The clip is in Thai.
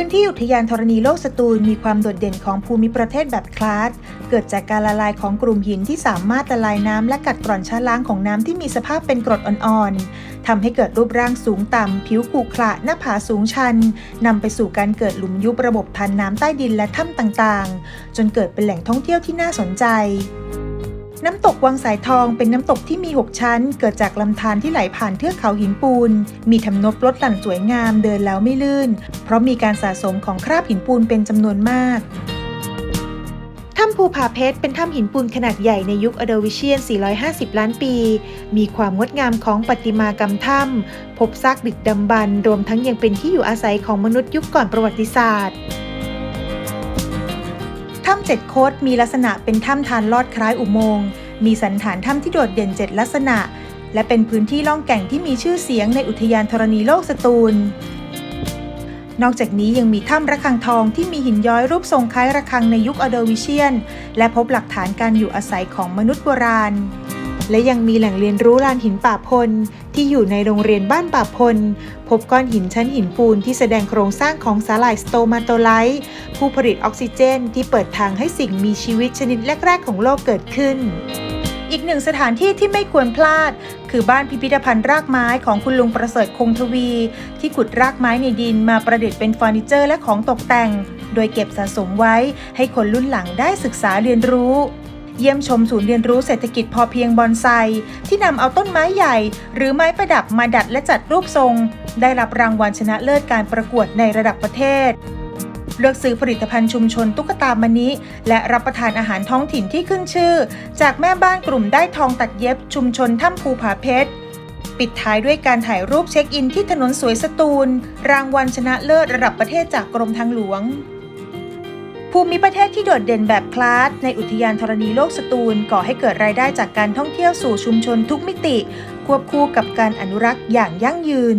ื้นที่อุทยานธรณีโลกสตูลมีความโดดเด่นของภูมิประเทศแบบคลาส เกิดจากการละลายของกลุ่มหินที่สามารถละลายน้ำและกัดกร่อนชะล้างของน้ำที่มีสภาพเป็นกรดอ่อนๆทำให้เกิดรูปร่างสูงต่ำผิวขรุขระหน้าผาสูงชันนำไปสู่การเกิดหลุมยุบระบบทานน้ำใต้ดินและถ้ำต่างๆ จนเกิดเป็นแหล่งท่องเที่ยวที่น่าสนใจ น้ำตกวังสายทองเป็นน้ำตกที่มี 6 ชั้น เกิดจากลำธารที่ไหลผ่านเทือกเขาหินปูน มีทำนบลดหลั่นสวยงามเดินแล้วไม่ลื่น เพราะมีการสะสมของคราบหินปูนเป็นจำนวนมากถ้ำภูผาเพชรเป็นถ้ำหินปูนขนาดใหญ่ในยุคอโดวิเชียน 450 ล้านปี มีความงดงามของประติมากรรมถ้ำพบซากดึกดำบรรรวมทั้งยังเป็นที่อยู่อาศัยของมนุษย์ยุคก่อนประวัติศาสตร์ ถ้ำเจ็ดโคดมีลักษณะเป็นถ้ำทานลอดคล้ายอุโมงค์ มีสันฐานถ้ำที่โดดเด่นเจ็ดลักษณะ และเป็นพื้นที่ล่องแก่งที่มีชื่อเสียงในอุทยานธรณีโลกสตูล นอกจากนี้ยังมีถ้ำระฆังทองที่มีหินย้อยรูปทรงคล้ายระฆังในยุคอโดวิเชียน และพบหลักฐานการอยู่อาศัยของมนุษย์โบราณ และยังมีแหล่งเรียนรู้ลานหินป่าพล ที่อยู่ในโรงเรียนบ้านป่าพล พบก้อนหินชั้นหินปูนที่แสดงโครงสร้างของสาหร่ายสโตมาโตไลต์ผู้ผลิตออกซิเจน ที่เปิดทางให้สิ่งมีชีวิตชนิดแรก ๆ ของโลกเกิดขึ้นอีกหนึ่งสถานที่ที่ไม่ควรพลาด คือบ้านพิพิธภัณฑ์รากไม้ของคุณลุงประเสริฐคงทวี ที่ขุดรากไม้ในดินมาประดิษฐ์เป็นเฟอร์นิเจอร์และของตกแต่ง โดยเก็บสะสมไว้ให้คนรุ่นหลังได้ศึกษาเรียนรู้ เยี่ยมชมศูนย์เรียนรู้เศรษฐกิจพอเพียงบอนไซ ที่นำเอาต้นไม้ใหญ่ หรือไม้ประดับมาดัดและจัดรูปทรง ได้รับรางวัลชนะเลิศการประกวดในระดับประเทศ เลือกซื้อผลิตภัณฑ์ชุมชนตุ๊กตามณิและรับประทานอาหารท้องถิ่นที่ขึ้นชื่อ จากแม่บ้านกลุ่มได้ทองตัดเย็บชุมชนถ้ำภูผาเพชรปิดท้ายด้วยการถ่ายรูปเช็คอินที่ถนนสวยสตูล รางวัลชนะเลิศระดับประเทศจากกรมทางหลวง ภูมิประเทศที่โดดเด่นแบบคลาสในอุทยานธรณีโลกสตูล ก่อให้เกิดรายได้จากการท่องเที่ยวสู่ชุมชนทุกมิติ ควบคู่กับการอนุรักษ์อย่างยั่งยืน